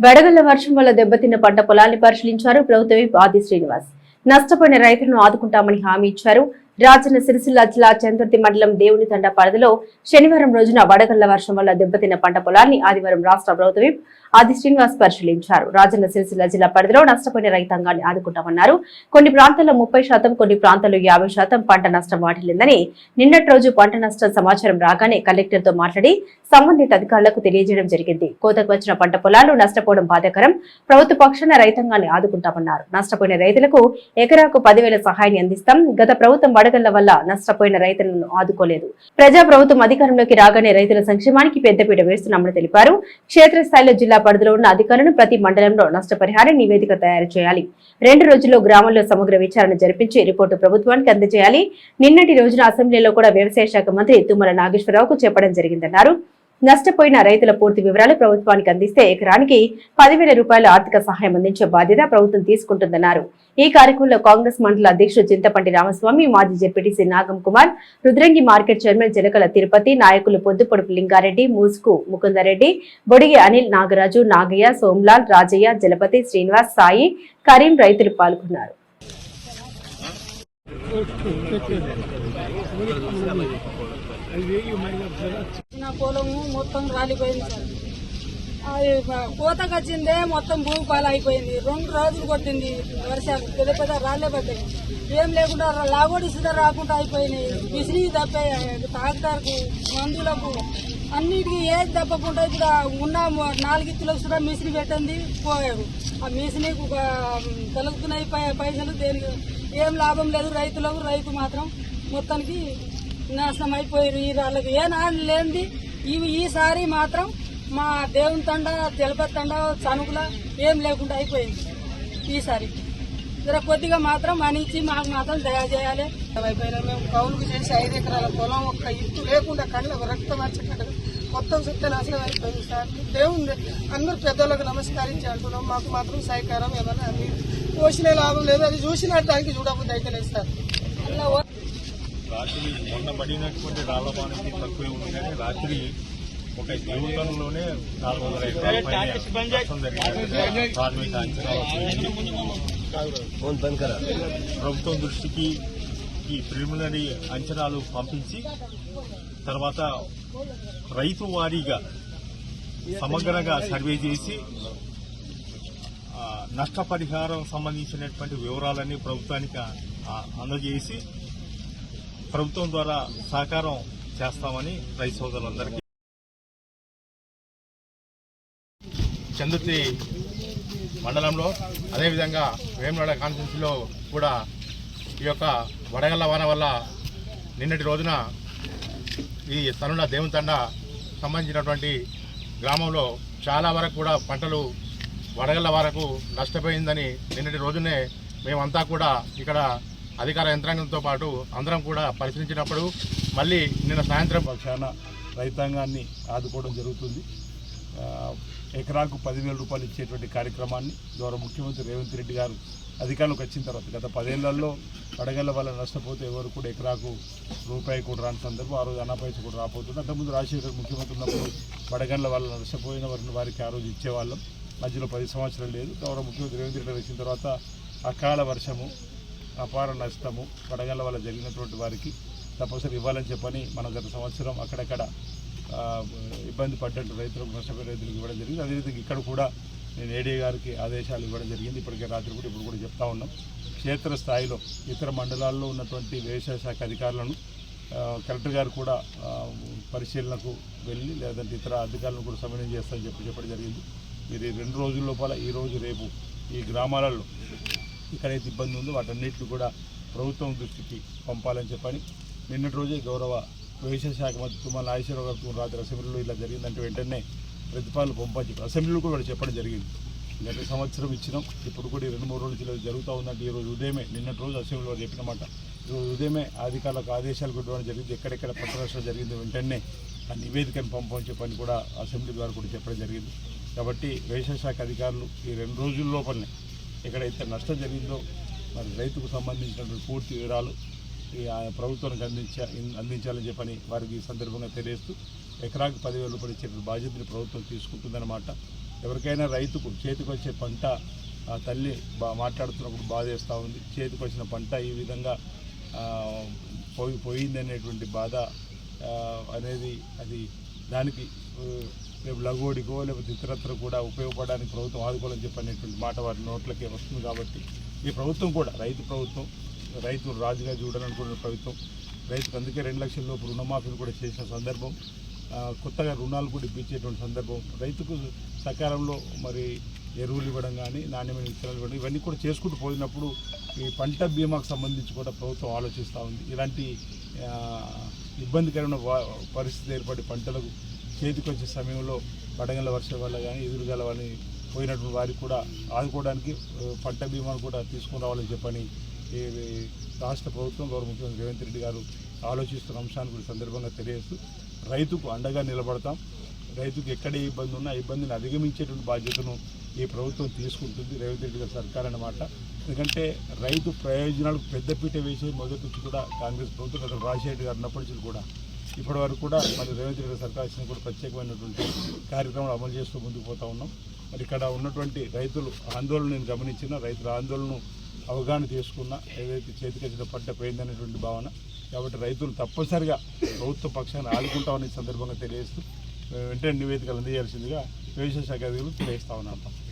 వడగళ్ళ వర్షం వల్ల దెబ్బతిన్న పంట పొలాన్ని పరిశీలించారు ప్రభుత్వ ఆది శ్రీనివాస్. నష్టపోయిన రైతులను ఆదుకుంటామని హామీ ఇచ్చారు. రాజన్న సిరిసిల్ల జిల్లా చంద్రతి మండలం దేవుని తండ పరిధిలో శనివారం రోజున వడగళ్ళ వర్షం వల్ల దెబ్బతిన్న పంట పొలాన్ని ఆదివారం రాష్ట్ర ప్రభుత్వం ఆది శ్రీనివాస్ పరిశీలించారు. రాజన్న సిరిసిల్ల జిల్లా పరిధిలో నష్టపోయిన రైతాంగాన్ని ఆదుకుంటామన్నారు. కొన్ని ప్రాంతాల్లో ముప్పై శాతం కొన్ని ప్రాంతాల్లో యాభై శాతం పంట నష్టం వాటిల్లిందని నిన్నటి రోజు పంట నష్టం సమాచారం రాగానే కలెక్టర్తో మాట్లాడి సంబంధిత అధికారులకు తెలియజేయడం జరిగింది. కోతకు వచ్చిన పంట పొలాలు నష్టపోవడం బాధాకరం. ప్రభుత్వ పక్షాన రైతాంగాన్ని ఆదుకుంటామన్నారు. నష్టపోయిన రైతులకు ఎకరాకు పదివేల సహాయాన్ని అందిస్తాం. గత ప్రభుత్వం వడగళ్ళ వల్ల నష్టపోయిన రైతులను ఆదుకోలేదు. ప్రజా ప్రభుత్వం అధికారంలోకి రాగానే రైతుల సంక్షేమానికి పెద్దపీట వేస్తున్నామని తెలిపారు. క్షేత్రస్థాయిలో జిల్లా పరిధిలో ఉన్న అధికారులను ప్రతి మండలంలో నష్టపరిహార నివేదిక తయారు చేయాలి. రెండు రోజుల్లో గ్రామంలో సమగ్ర విచారణ జరిపించి రిపోర్టు ప్రభుత్వానికి అందజేయాలి. నిన్నటి రోజున అసెంబ్లీలో కూడా వ్యవసాయ శాఖ మంత్రి తుమ్మల నాగేశ్వరరావుకు చెప్పడం జరిగిందన్నారు. నష్టపోయిన రైతుల పూర్తి వివరాలు ప్రభుత్వానికి అందిస్తే ఎకరానికి పదివేల రూపాయల ఆర్థిక సహాయం అందించే బాధ్యత ప్రభుత్వం తీసుకుంటుందన్నారు. ఈ కార్యక్రమంలో కాంగ్రెస్ మండల అధ్యక్షుడు చింతపండి రామస్వామి మాజీ ZPTC Nagam Kumar Rudrangi market chairman Jalakala Tirupati నాయకులు పొద్దుపొడుపు లింగారెడ్డి మూసుకు ముకుందరెడ్డి బొడిగి అనిల్ నాగరాజు నాగయ్య సోమ్లాల్ రాజయ్య జలపతి శ్రీనివాస్ సాయి కరీం రైతులు పాల్గొన్నారు. నా పొలము మొత్తం రాలిపోయింది సార్. అది కోతకు వచ్చిందే మొత్తం భూమి పాలైపోయింది. అయిపోయింది రెండు రోజులు కొట్టింది వర్షాలు. పెద్ద పెద్ద రాళ్ళే పడ్డాయి. ఏం లేకుండా లాగోడి సుధా రాకుండా అయిపోయినాయి. బిసినీ తప్పాయి తాగుతారుకు మందులకు. అన్నిటికీ ఏది తప్పకుండా ఇప్పుడు ఉన్న మ- నాలుగిత్తులకు మిషన్ పెట్టింది పోయారు. ఆ మిసిని తలుగుతున్నాయి పై- పైసలు దేనికి ఏం లాభం లేదు రైతులకు. రైతు మాత్రం మొత్తానికి నాశనం అయిపోయారు ఈ వాళ్ళకి ఏ నాడు లేనిది ఇవి ఈసారి మాత్రం మా దేవుని తండ తెలపతి తండ చనుకుల ఏం లేకుండా అయిపోయింది ఈసారి. జర కొద్దిగా మాత్రం మనిచ్చి మాకు మాత్రం దయా చేయాలి అయిపోయినా మేము కౌలుకు చేసి ఐదు ఎకరాల పొలం ఒక్క ఇత్తు లేకుండా కళ్ళ రక్తం వచ్చేటట్టు మొత్తం సుత్త నాశనం అయిపోయింది సార్. దేవుని అందరూ పెద్దలకు నమస్కరించి అంటున్నాం. మాకు మాత్రం సహకారం ఏమైనా అంది పోసిన లాభం లేదు. అది చూసినట్టానికి చూడబుద్ధి అయితే లేదు సార్. రాత్రి మొన్న పడినటువంటి రాళ్ళపానికి తక్కువే ఉంది కానీ రాత్రి ఒక జీవితంలోనే నాలుగు వందల ఎకరాల ప్రాథమిక అంచనా ప్రభుత్వం దృష్టికి ఈ ప్రిలిమినరీ అంచనాలు పంపించి తర్వాత రైతు వారీగా సమగ్రంగా సర్వే చేసి నష్టపరిహారం సంబంధించినటువంటి వివరాలన్నీ ప్రభుత్వానికి అందజేసి ప్రభుత్వం ద్వారా సహకారం చేస్తామని రైతు సోదరులందరికీ. చందుర్తి మండలంలో అదేవిధంగా వేమనాడ కాన్స్టిట్యూన్సీలో కూడా ఈ యొక్క వడగళ్ళ వాన వల్ల నిన్నటి రోజున ఈ తనుల దేవుతండ సంబంధించినటువంటి గ్రామంలో చాలా వరకు కూడా పంటలు వడగళ్ళ వరకు నష్టపోయిందని నిన్నటి రోజునే మేమంతా కూడా ఇక్కడ అధికార యంత్రాంగంతో పాటు అందరం కూడా పరిశీలించినప్పుడు మళ్ళీ నిన్న సాయంత్రం పక్షాన రైతాంగాన్ని ఆదుకోవడం జరుగుతుంది. ఎకరాకు పదివేల రూపాయలు ఇచ్చేటువంటి కార్యక్రమాన్ని గౌరవ ముఖ్యమంత్రి రేవంత్ రెడ్డి గారు అధికారంలోకి వచ్చిన తర్వాత గత పదేళ్ళలో వడగళ్ళ వల్ల నష్టపోతే ఎవరు కూడా ఎకరాకు రూపాయి కూడా రాని సందర్భం ఆ రోజు అనాపైస కూడా రాపోతుంది అంతకుముందు రాజశేఖర్ ముఖ్యమంత్రి ఉన్నప్పుడు వడగళ్ళ వల్ల నష్టపోయిన వారిని వారికి ఆ రోజు ఇచ్చేవాళ్ళం. మధ్యలో పది సంవత్సరాలు లేదు. గౌరవ ముఖ్యమంత్రి రేవంత్ రెడ్డి వచ్చిన తర్వాత అకాల వర్షము అపార నష్టము వడగళ్ళ వల్ల జరిగినటువంటి వారికి తప్పనిసరి ఇవ్వాలని చెప్పని మనం గత సంవత్సరం అక్కడక్కడ ఇబ్బంది పడ్డట్టు రైతులకు నష్టపోయిన రైతులకు ఇవ్వడం జరిగింది. అదేవిధంగా ఇక్కడ కూడా నేను ఏడీ గారికి ఆదేశాలు ఇవ్వడం జరిగింది. ఇప్పటికే రాత్రి కూడా ఇప్పుడు కూడా చెప్తా ఉన్నాం. క్షేత్ర స్థాయిలో ఇతర మండలాల్లో ఉన్నటువంటి వ్యవసాయ శాఖ అధికారులను కలెక్టర్ గారు కూడా పరిశీలనకు వెళ్ళి లేదంటే ఇతర అధికారులను కూడా సమన్వయం చేస్తారని చెప్పి చెప్పడం జరిగింది. మీరు రెండు రోజుల లోపల ఈరోజు రేపు ఈ గ్రామాలలో ఎక్కడైతే ఇబ్బంది ఉందో వాటన్నిటిని కూడా ప్రభుత్వం దృష్టికి పంపాలని చెప్పని నిన్నటి రోజే గౌరవ వ్యవసాయ శాఖ మంత్రి తుమ్మల నాగేశ్వరరావు గారు రాత్రి అసెంబ్లీలో ఇలా జరిగిందంటే వెంటనే ప్రతిపాదనలు పంపని చెప్పి అసెంబ్లీలో కూడా చెప్పడం జరిగింది. గత సంవత్సరం ఇచ్చినాం ఇప్పుడు కూడా రెండు మూడు రోజుల జరుగుతూ ఉందంటే ఈ రోజు ఉదయమే నిన్నటి రోజు అసెంబ్లీలో చెప్పినమాట ఈరోజు ఉదయమే అధికారులకు ఆదేశాలు కూడా ఇవ్వడం జరిగింది ఎక్కడెక్కడ పంట నష్టం జరిగింది వెంటనే ఆ నివేదికను పంపని చెప్పని కూడా అసెంబ్లీ ద్వారా కూడా చెప్పడం జరిగింది. కాబట్టి వ్యవసాయ శాఖ అధికారులు ఈ రెండు రోజుల లోపలనే ఎక్కడైతే నష్టం జరిగిందో మరి రైతుకు సంబంధించినటువంటి పూర్తి వివరాలు ఈ ఆయన ప్రభుత్వానికి అందించా అందించాలని చెప్పని వారికి ఈ సందర్భంగా తెలియజేస్తూ ఎకరాకు పదివేల రూపాయలు ఇచ్చే బాధ్యతని ప్రభుత్వం తీసుకుంటుందన్నమాట. ఎవరికైనా రైతుకు చేతికొచ్చే పంట తల్లి బా మాట్లాడుతున్నప్పుడు బాధేస్తూ ఉంది. చేతికొచ్చిన పంట ఈ విధంగా పోయి పోయిందనేటువంటి బాధ అనేది అది దానికి రేపు లఘువుడికో లేకపోతే ఇతరత్ర కూడా ఉపయోగపడడానికి ప్రభుత్వం ఆదుకోవాలని చెప్పనేటువంటి మాట వారి నోట్లకే వస్తుంది కాబట్టి ఈ ప్రభుత్వం కూడా రైతు ప్రభుత్వం రైతు రాజుగా చూడాలనుకున్న ప్రభుత్వం రైతుకు అందుకే రెండు లక్షల లోపు రుణమాఫీలు కూడా చేసిన సందర్భం కొత్తగా రుణాలు కూడా ఇప్పించేటువంటి సందర్భం రైతుకు సకాలంలో మరి ఎరువులు ఇవ్వడం కానీ నాణ్యమైన విత్తనాలు ఇవ్వడం ఇవన్నీ కూడా చేసుకుంటూ పోయినప్పుడు ఈ పంట బీమాకు సంబంధించి కూడా ప్రభుత్వం ఆలోచిస్తూ ఉంది. ఇలాంటి ఇబ్బందికరమైన పరిస్థితి ఏర్పడి పంటలకు చేతికి వచ్చే సమయంలో వడగల వర్షం వల్ల కానీ ఎదురుగల వల్ల పోయినటువంటి వారికి కూడా ఆదుకోవడానికి పంట బీమాను కూడా తీసుకుని రావాలని చెప్పని ఈ రాష్ట్ర ప్రభుత్వం గౌరవ ముఖ్యమంత్రి రేవంత్ రెడ్డి గారు ఆలోచిస్తున్న అంశాన్ని కూడా సందర్భంగా తెలియజేస్తూ రైతుకు అండగా నిలబడతాం. రైతుకు ఎక్కడ ఏ ఇబ్బంది ఉన్నా ఇబ్బందిని అధిగమించేటువంటి బాధ్యతను ఈ ప్రభుత్వం తీసుకుంటుంది రేవంత్ రెడ్డి గారి సర్కార్ అన్నమాట. ఎందుకంటే రైతు ప్రయోజనాలకు పెద్దపీట వేసే మొదటి నుంచి కూడా కాంగ్రెస్ ప్రభుత్వం గత రాజశేఖర్ గారు ఉన్నప్పటి నుంచి కూడా ఇప్పటి వరకు కూడా మరి రేవంత్ రెడ్డి సర్కార్ ఇచ్చిన కూడా ప్రత్యేకమైనటువంటి కార్యక్రమాలు అమలు చేస్తూ ముందుకు పోతా ఉన్నాం. మరి ఇక్కడ ఉన్నటువంటి రైతులు ఆందోళన నేను గమనించిన రైతుల ఆందోళనను అవగాహన చేసుకున్న ఏదైతే చేతికొచ్చిన పంట పోయిందనేటువంటి భావన కాబట్టి రైతులు తప్పనిసరిగా ప్రభుత్వ పక్షాన్ని ఆదుకుంటామని సందర్భంగా తెలియజేస్తూ వెంటనే నివేదికలు అందజేయాల్సిందిగా వ్యవసాయ శాఖ అధికారులు తెలియజేస్తా ఉన్నాం